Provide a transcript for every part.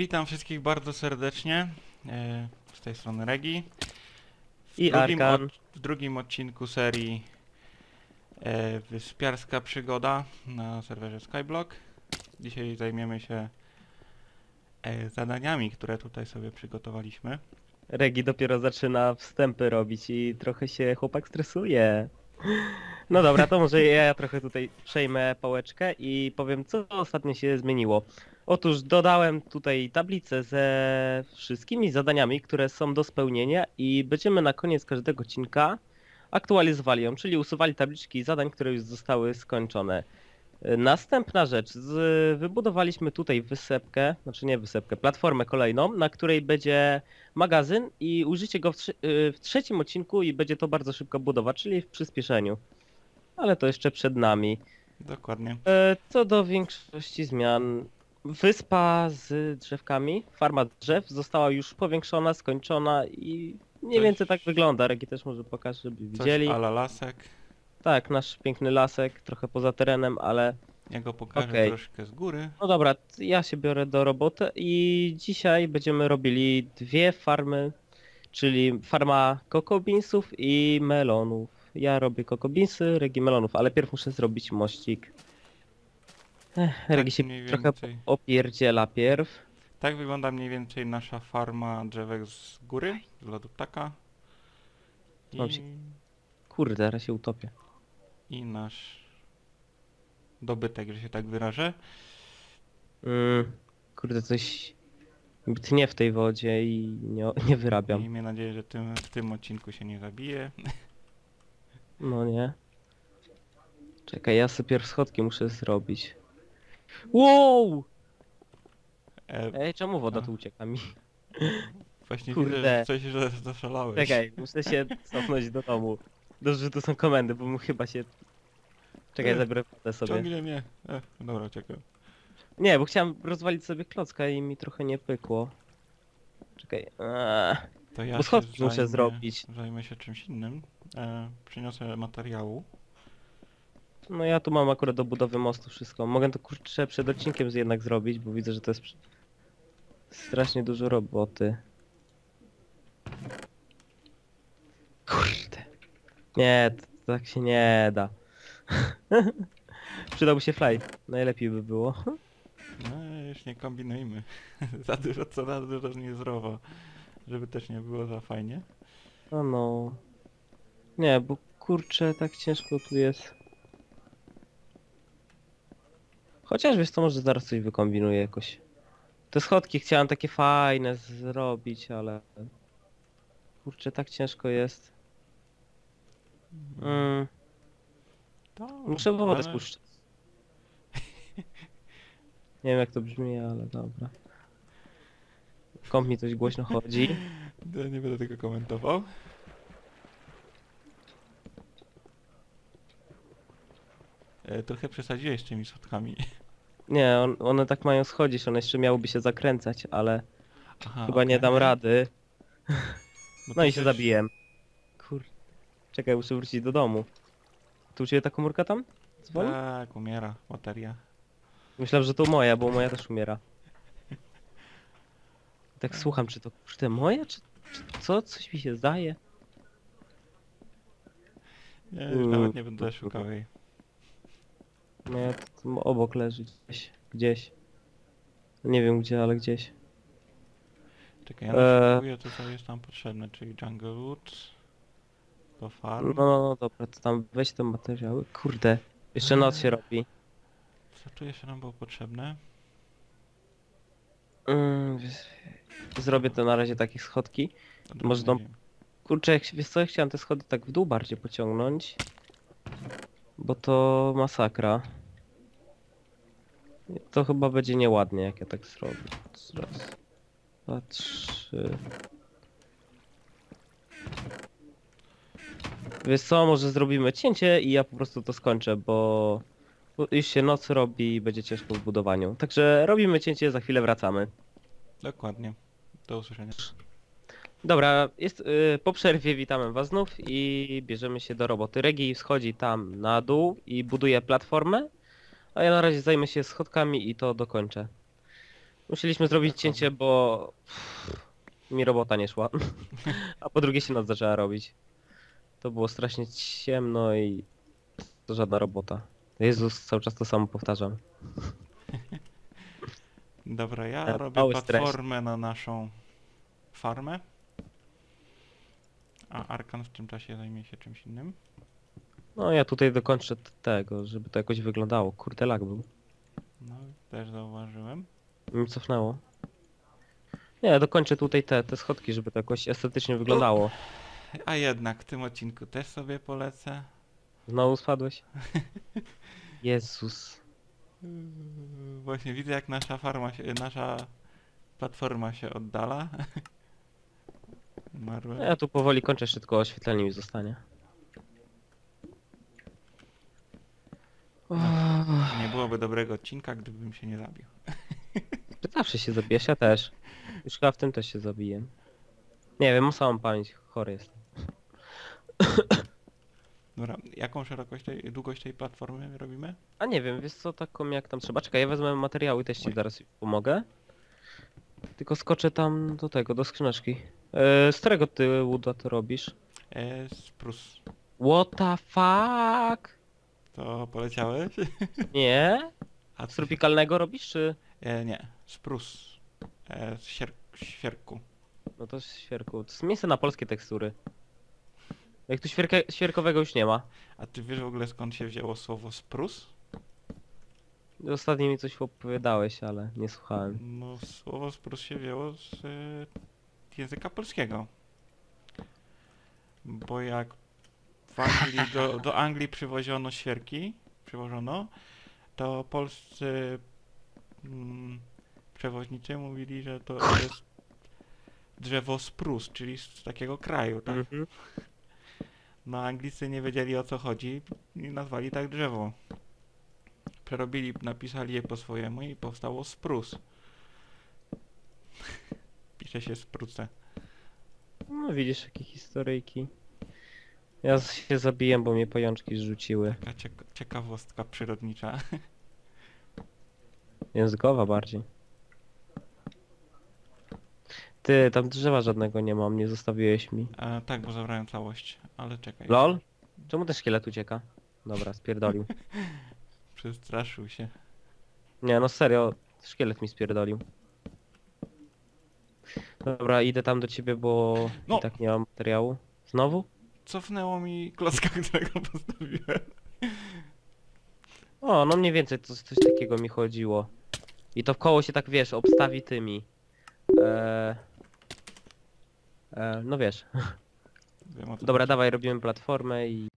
Witam wszystkich bardzo serdecznie. e, Z tej strony Regi. W I drugim, Arkan. od, w drugim odcinku serii e, Wyspiarska Przygoda na serwerze Skyblock. Dzisiaj zajmiemy się e, zadaniami, które tutaj sobie przygotowaliśmy. Regi dopiero zaczyna wstępy robić i trochę się chłopak stresuje. No dobra, to może ja trochę tutaj przejmę pałeczkę i powiem, co ostatnio się zmieniło. Otóż dodałem tutaj tablicę ze wszystkimi zadaniami, które są do spełnienia i będziemy na koniec każdego odcinka aktualizowali ją, czyli usuwali tabliczki zadań, które już zostały skończone. Następna rzecz, z, wybudowaliśmy tutaj wysepkę, znaczy nie wysepkę, platformę kolejną, na której będzie magazyn i użycie go w, w trzecim odcinku i będzie to bardzo szybko budowa, czyli w przyspieszeniu. Ale to jeszcze przed nami. Dokładnie. E, Co do większości zmian, wyspa z drzewkami, farma drzew została już powiększona, skończona i mniej Coś- więcej tak wygląda. Regi też może pokaże, żeby Coś widzieli. ala lasek. Tak, nasz piękny lasek, trochę poza terenem, ale Ja go pokażę Okej. troszkę z góry. no dobra, t- ja się biorę do roboty i dzisiaj będziemy robili dwie farmy, czyli farma kokobinsów i melonów. Ja robię kokobinsy, Regi melonów, ale pierw muszę zrobić mościk. Ech, Regi się Tak mniej trochę więcej. opierdziela pierw. Tak wygląda mniej więcej nasza farma drzewek z góry, z lodu ptaka. I, się- Kurde, teraz się utopię. I nasz dobytek, że się tak wyrażę. Mm, kurde, coś tnie w tej wodzie i nie, nie wyrabiam. Miejmy nadzieję, że tym, w tym odcinku się nie zabije. No nie. Czekaj, ja sobie pierw schodki muszę zrobić. Wow! E, Ej, czemu woda A. tu ucieka mi? właśnie kurde. widzę, że coś że zaszalałeś. Czekaj, muszę się cofnąć do domu. Dobrze, że tu są komendy, bo mu chyba się... Czekaj, Ej, zabiorę wodę sobie. Ciągnie mnie. E, dobra, czekaj. Nie, bo chciałem rozwalić sobie klocka i mi trochę nie pykło. Czekaj. Eee. To ja Bo się schodki muszę zajmę- zrobić. Zajmę się czymś innym. E, przyniosę materiału. No ja tu mam akurat do budowy mostu wszystko. Mogę to kurczę przed odcinkiem jednak zrobić, bo widzę, że to jest strasznie dużo roboty. Kurde. Nie, tak się nie da. Przydałby się fly. Najlepiej by było. No już nie kombinujmy. za dużo co za dużo niezdrowo. Żeby też nie było za fajnie. No no. Nie, bo kurczę, tak ciężko tu jest. Chociaż wiesz co, może zaraz coś wykombinuję jakoś. Te schodki chciałem takie fajne zrobić, ale... Kurczę, tak ciężko jest. Mm, muszę wodę ale- spuszczać. Nie wiem jak to brzmi, ale dobra. Komp mi coś głośno chodzi. Ja nie będę tego komentował. E, trochę przesadziłeś tymi schodkami. Nie, on, one tak mają schodzić, one jeszcze miałyby się zakręcać, ale Aha, chyba nie okej. dam rady. Bo No to i się też- zabiłem. Kur... Czekaj, muszę wrócić do domu. Tu u ciebie ta komórka tam? Dzwoni? Tak, umiera bateria. Myślałem, że to moja, bo moja też umiera. Tak słucham, czy to kurde moja, czy, czy co? Coś mi się zdaje? Nie, już Mm, nawet nie będę szukał jej. Moja to tam obok leży gdzieś. Gdzieś. Nie wiem gdzie, ale gdzieś. Czekaj, ja Eee. naszykuję to co jest tam potrzebne, czyli Jungle Wood do No, farm. no, no dobra, to tam weź te materiały. Kurde. Jeszcze noc się robi. Co tu jeszcze nam było potrzebne? Mm, wiesz- zrobię to na razie takie schodki. Dobra, Może nie wiem. Kurczę, jak się, wiesz co, ja chciałem te schody tak w dół bardziej pociągnąć. Bo to masakra. To chyba będzie nieładnie, jak ja tak zrobię. Raz, dwa, trzy. Wiesz co, może zrobimy cięcie i ja po prostu to skończę, bo już się noc robi i będzie ciężko w budowaniu. Także robimy cięcie, za chwilę wracamy. Dokładnie. Do usłyszenia. Dobra, jest, y, po przerwie witamy was znów i bierzemy się do roboty. Regi schodzi tam na dół i buduje platformę, a ja na razie zajmę się schodkami i to dokończę. Musieliśmy zrobić Dokładnie. cięcie, bo mi robota nie szła. A po drugie się noc zaczęła robić. To było strasznie ciemno i to żadna robota. Jezus, cały czas to samo powtarzam. Dobra, ja E, robię mały stres. platformę na naszą farmę. A Arkan w tym czasie zajmie się czymś innym. No ja tutaj dokończę t- tego, żeby to jakoś wyglądało. Kurde lag był. No, też zauważyłem. Mi cofnęło. Nie, dokończę tutaj te, te schodki, żeby to jakoś estetycznie wyglądało. A jednak w tym odcinku też sobie polecę. Znowu spadłeś? Jezus. Yy, Właśnie widzę jak nasza farma się, nasza platforma się oddala. Umarłem. No Ja tu powoli kończę, jeszcze tylko oświetlenie mi zostanie. Nie byłoby dobrego odcinka, gdybym się nie zabił. Ty zawsze się zabijesz, ja też. Już chyba w tym też się zabiję. Nie wiem, mam samą pamięć, chory jestem. Dobra, jaką szerokość tej, długość tej platformy robimy? A nie wiem, wiesz co, taką jak tam trzeba. Czekaj, ja wezmę materiały, też ci zaraz pomogę. Tylko skoczę tam do tego, do skrzyneczki. E, z którego ty Łuda to robisz? E, sprus. What the fuck? To poleciałeś? Nie? A Z tropikalnego robisz, czy? E, nie, sprus. E, z sier świerku. No to świerku. To jest miejsce na polskie tekstury. Jak tu świerkę, świerkowego już nie ma. A ty wiesz w ogóle skąd się wzięło słowo sprus? Ostatnio mi coś opowiadałeś, ale nie słuchałem. No, słowo sprus się wzięło z języka polskiego. Bo jak w Anglii, do, do Anglii przywoziono świerki, przywożono, to polscy mm, przewoźnicy mówili, że to jest drzewo sprus, czyli z takiego kraju, tak? Mhm. No Anglicy nie wiedzieli o co chodzi i nazwali tak drzewo. Przerobili, napisali je po swojemu i powstało sprus. Pisze się spruce. No widzisz, jakie historyjki. Ja się zabiję, bo mnie pajączki zrzuciły. Taka cieka ciekawostka przyrodnicza. Językowa bardziej. Ty, tam drzewa żadnego nie mam, nie zostawiłeś mi. E, tak, bo zabrałem całość, ale czekaj. LOL? Czemu ten szkielet ucieka? Dobra, spierdolił. Przestraszył się. Nie, no serio, szkielet mi spierdolił. Dobra, idę tam do ciebie, bo No. i tak nie mam materiału. Znowu? Cofnęło mi klocka, którego postawiłem. O, no mniej więcej to, coś takiego mi chodziło. I to w koło się tak, wiesz, obstawi tymi. Eee... Eee, no wiesz. Wiem, o co Dobra, chodzi. dawaj, robimy platformę i...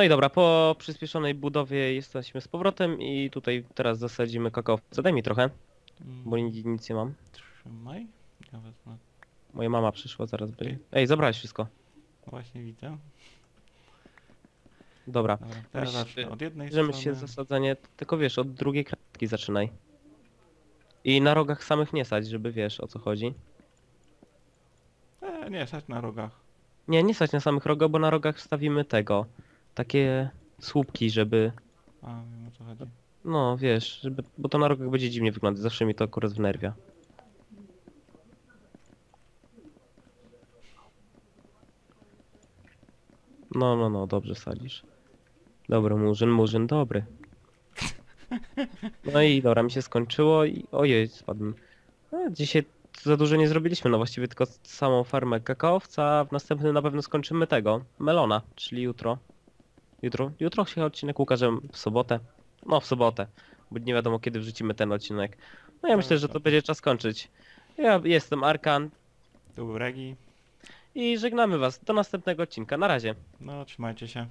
No i dobra, po przyspieszonej budowie jesteśmy z powrotem i tutaj teraz zasadzimy kakaowce. Daj mi trochę, Mm, bo nic, nic nie mam. Trzymaj. Ja wezmę. Moja mama przyszła, zaraz będzie. Ej, zabrałeś wszystko. Właśnie widzę. Dobra. Dobra, teraz zacznę od jednej strony. się zasadzanie, tylko wiesz, od drugiej kratki zaczynaj. I na rogach samych nie sadź, żeby wiesz o co chodzi. E, nie, stać na rogach. Nie, nie sadź na samych rogach, bo na rogach wstawimy tego. Takie słupki, żeby... A, wiem o co chodzi. No, wiesz, żeby, bo to na rokach będzie dziwnie wyglądać, zawsze mi to akurat wnerwia. No, no, no, dobrze sadzisz. Dobry murzyn, murzyn, dobry. No i dobra, mi się skończyło i ojej, spadłem. No, dzisiaj za dużo nie zrobiliśmy, no właściwie tylko samą farmę kakaowca, a w następnym na pewno skończymy tego, melona, czyli jutro. Jutro? Jutro się odcinek ukaże w sobotę. No, w sobotę, bo nie wiadomo kiedy wrzucimy ten odcinek. No ja myślę, że to będzie czas kończyć. Ja jestem Arkan Tu był Regi. i żegnamy was do następnego odcinka. Na razie. No, trzymajcie się.